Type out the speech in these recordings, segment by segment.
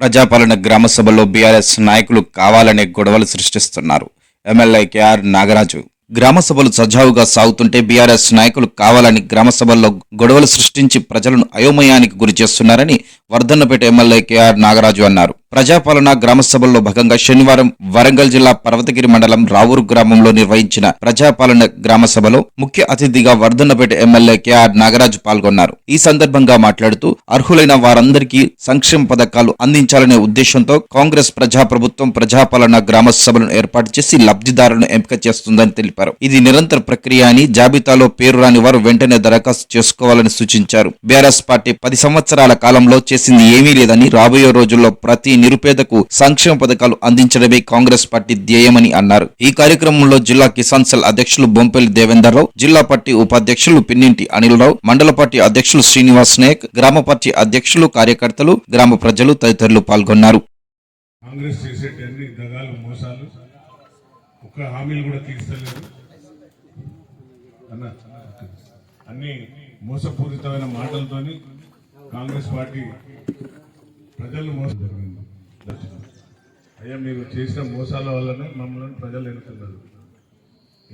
ప్రజాపాలన గ్రామ సభలో బీఆర్ఎస్ నాయకులు కావాలనే గొడవలు సృష్టిస్తున్నారు. ఎమ్మెల్యే కేఆర్ నాగరాజు గ్రామ సభలు సజావుగా సాగుతుంటే బీఆర్ఎస్ నాయకులు కావాలని గ్రామ సభల్లో గొడవలు సృష్టించి ప్రజలను అయోమయానికి గురి చేస్తున్నారని వర్ధన్నపేట ఎమ్మెల్యే కేఆర్ నాగరాజు అన్నారు. ప్రజాపాలన గ్రామ సభల్లో భాగంగా శనివారం వరంగల్ జిల్లా పర్వతగిరి మండలం రావూరు గ్రామంలో నిర్వహించిన ప్రజాపాలన గ్రామ సభలో ముఖ్య అతిథిగా వర్ధన్నపేట ఎమ్మెల్యే కేఆర్ నాగరాజు పాల్గొన్నారు. ఈ సందర్భంగా మాట్లాడుతూ అర్హులైన వారందరికీ సంక్షేమ పథకాలు అందించాలనే ఉద్దేశంతో కాంగ్రెస్ ప్రజాప్రభుత్వం ప్రజాపాలన గ్రామ సభలను ఏర్పాటు చేసి లబ్ధిదారులను ఎంపిక చేస్తుందని తెలిపారు. ఇది నిరంతర ప్రక్రియ అని జాబితాలో పేరు రాని వారు వెంటనే దరఖాస్తు చేసుకోవాలని సూచించారు. బీఆర్ఎస్ పార్టీ పది సంవత్సరాల కాలంలో చేసింది ఏమీ లేదని రాబోయే రోజుల్లో ప్రతి నిరుపేదకు సంక్షేమ పథకాలు అందించడమే కాంగ్రెస్ పార్టీ ధ్యేయమని అన్నారు. ఈ కార్యక్రమంలో జిల్లా కిసాన్ సెల్ అధ్యక్షులు బొంపెల్లి దేవేందర్రావు జిల్లా పార్టీ ఉపాధ్యక్షులు పిన్నింటి అనిల్రావు మండల పార్టీ అధ్యక్షులు శ్రీనివాస్ నాయక్ గ్రామ పార్టీ అధ్యక్షులు కార్యకర్తలు గ్రామ ప్రజలు తదితరులు పాల్గొన్నారు. కాంగ్రెస్ చేసేటన్ని దగాలు మోసాలు ఒక్క హామీలు కూడా తీర్చలేదు. అన్న అన్ని మోసపూరితమైన మాటలతోని కాంగ్రెస్ పార్టీ ప్రజలను మోసం జరిగింది. అయ్యా మీరు చేసిన మోసాల వల్లనే మమ్మల్ని ప్రజలు ఎన్నుతున్నారు.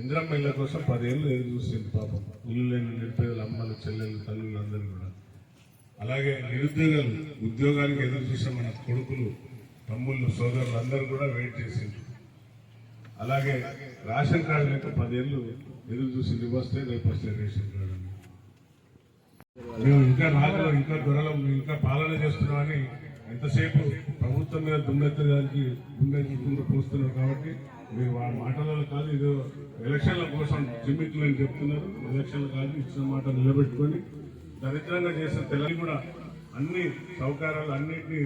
ఇందిరమ్మ ఇళ్ళ కోసం పదేళ్ళు ఎదురు చూసింది పాపం. ఇల్లు లేని నిరుపేదలు అమ్మలు చెల్లెలు తల్లులు అందరూ కూడా. అలాగే నిరుద్యోగాలు ఉద్యోగానికి ఎదురు చూసిన మన కొడుకులు తమ్ముళ్ళు సోదరులు అందరూ కూడా వెయిట్ చేసింది అలాగే రేషన్ కార్డు లేక పదేళ్ళు ఎదురు చూసింది వస్తే రేపు వస్తే రేషన్ కార్డు అని. మేము ఇంకా రాజులు ఇంకా దొరలం ఇంకా పాలన చేస్తున్నామని ఎంతసేపు ప్రభుత్వం మీద దుమ్మెత్తడానికి దుమ్మెత్తుకుంటూ పోస్తున్నారు కాబట్టి మీరు వాళ్ళ మాటలలో కాదు ఇది ఎలక్షన్ల కోసం జిమ్మిట్లు అని చెప్తున్నారు. ఎలక్షన్లు కాదు ఇచ్చిన మాట నిలబెట్టుకొని దరిద్రంగా చేసిన తెలంగాణ కూడా అన్ని సౌకర్యాలు అన్నింటినీ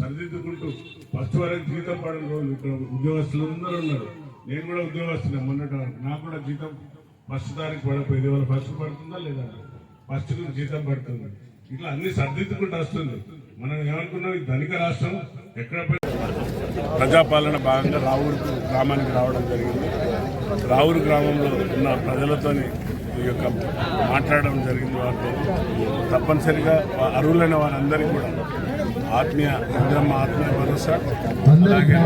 సరిదిద్దుకుంటూ ఫస్ట్ వరకు జీతం పడిన రోజులు ఇక్కడ ఉద్యోగస్తులు అందరూ ఉన్నారు. నేను కూడా ఉద్యోగస్తున్నా మొన్నట నాకు కూడా జీతం ఫస్ట్ తారీఖు పడకపోయింది ఇవాళ ఫస్ట్ పడుతుందా లేదా? ఫస్ట్ జీతం పడుతుంది. ఇట్లా అన్ని సర్దిద్దుకుంటూ వస్తుంది. మనం ఏమనుకున్నాం ధనిక రాష్ట్రం ఎక్కడ ప్రజాపాలన భాగంగా రావూరు గ్రామానికి రావడం జరిగింది. రావూరు గ్రామంలో ఉన్న ప్రజలతోని ఈ యొక్క మాట్లాడడం జరిగింది వారితో. తప్పనిసరిగా అర్హులైన వారందరికీ కూడా ఆత్మీయ ఇంద్రమ్మ ఆత్మీయ భరోసా అలాగే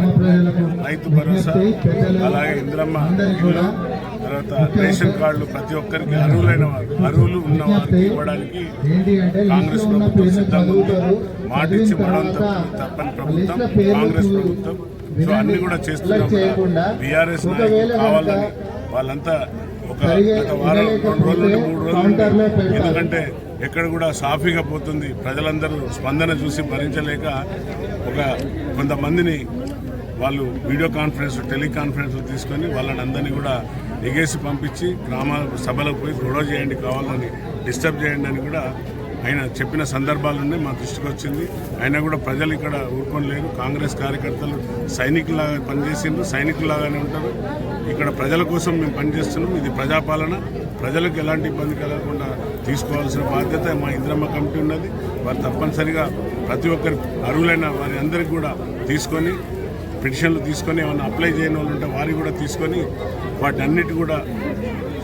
రైతు భరోసా అలాగే ఇంద్రమ్మ తర్వాత రేషన్ కార్డులు ప్రతి ఒక్కరికి అర్హులైన వారు అర్హులు ఉన్న వారికి ఇవ్వడానికి కాంగ్రెస్ ప్రభుత్వం సిద్ధంగా ఉంది. మాట ఇచ్చి తప్పని ప్రభుత్వం కాంగ్రెస్ ప్రభుత్వం. సో అన్ని కూడా చేస్తున్నాం బీఆర్ఎస్ నాయకులు కావాలని వాళ్ళంతా ఒక గత వారం రెండు రోజుల మూడు రోజులు ఎందుకంటే ఎక్కడ కూడా సాఫీగా పోతుంది. ప్రజలందరూ స్పందన చూసి భరించలేక ఒక కొంతమందిని వాళ్ళు వీడియో కాన్ఫరెన్స్ టెలికాన్ఫరెన్స్ తీసుకొని వాళ్ళని అందరినీ కూడా ఎగేసి పంపించి గ్రామ సభలకు పోయి గొడవ చేయండి కావాలని డిస్టర్బ్ చేయండి అని కూడా ఆయన చెప్పిన సందర్భాలున్నాయి మా దృష్టికి వచ్చింది. అయినా కూడా ప్రజలు ఇక్కడ ఊరుకొని లేరు కాంగ్రెస్ కార్యకర్తలు సైనికులాగా పనిచేసిండ్రు. సైనికులాగానే ఉంటారు. ఇక్కడ ప్రజల కోసం మేము పనిచేస్తున్నాం. ఇది ప్రజాపాలన. ప్రజలకు ఎలాంటి ఇబ్బంది కలగకుండా తీసుకోవాల్సిన బాధ్యత మా ఇంద్రమ్మ కమిటీ ఉన్నది. వారు తప్పనిసరిగా ప్రతి ఒక్కరి అర్హులైన వారి అందరికీ కూడా తీసుకొని పిటిషన్లు తీసుకొని ఏమైనా అప్లై చేయని వాళ్ళు ఉంటే వారి కూడా తీసుకొని వాటన్నిటి కూడా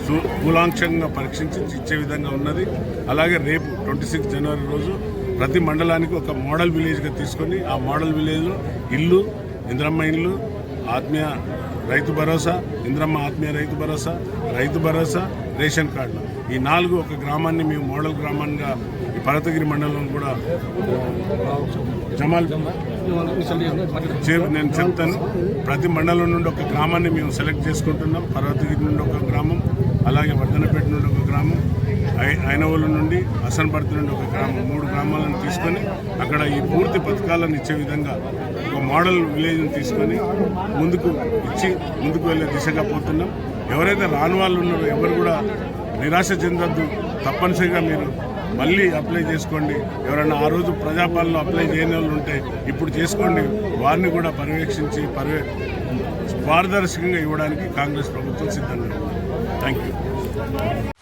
సు కూలాంక్షంగా పరీక్షించి ఇచ్చే విధంగా ఉన్నది. అలాగే రేపు ట్వంటీ సిక్స్ జనవరి రోజు ప్రతి మండలానికి ఒక మోడల్ విలేజ్గా తీసుకొని ఆ మోడల్ విలేజ్లో ఇల్లు ఇంద్రమ్మ ఇల్లు ఆత్మీయ రైతు భరోసా ఇంద్రమ్మ ఆత్మీయ రైతు భరోసా రైతు భరోసా రేషన్ కార్డులు ఈ నాలుగు ఒక గ్రామాన్ని మేము మోడల్ గ్రామంగా ఈ పర్వతగిరి మండలం కూడా జమాల్ చే- నేను చెప్తాను. ప్రతి మండలం నుండి ఒక గ్రామాన్ని మేము సెలెక్ట్ చేసుకుంటున్నాం. పర్వతగిరి నుండి ఒక గ్రామం అలాగే వర్ధనపేట నుండి ఒక గ్రామం ఐనవోలు నుండి హసన్పర్తి నుండి ఒక గ్రామం మూడు గ్రామాలను తీసుకొని అక్కడ ఈ పూర్తి పథకాలను ఇచ్చే విధంగా ఒక మోడల్ విలేజ్ని తీసుకొని ముందుకు ఇచ్చి ముందుకు వెళ్ళే దిశగా పోతున్నాం. ఎవరైతే రాని వాళ్ళు ఉన్నారో ఎవరు కూడా నిరాశ చెందొద్దు. తప్పనిసరిగా మీరు మళ్ళీ అప్లై చేసుకోండి. ఎవరైనా ఆ రోజు ప్రజాపాలన అప్లై చేయని వాళ్ళు ఉంటే ఇప్పుడు చేసుకోండి. వారిని కూడా పర్యవేక్షించి పర్యవే పారదర్శకంగా ఇవ్వడానికి కాంగ్రెస్ ప్రభుత్వం సిద్ధంగా థ్యాంక్ యూ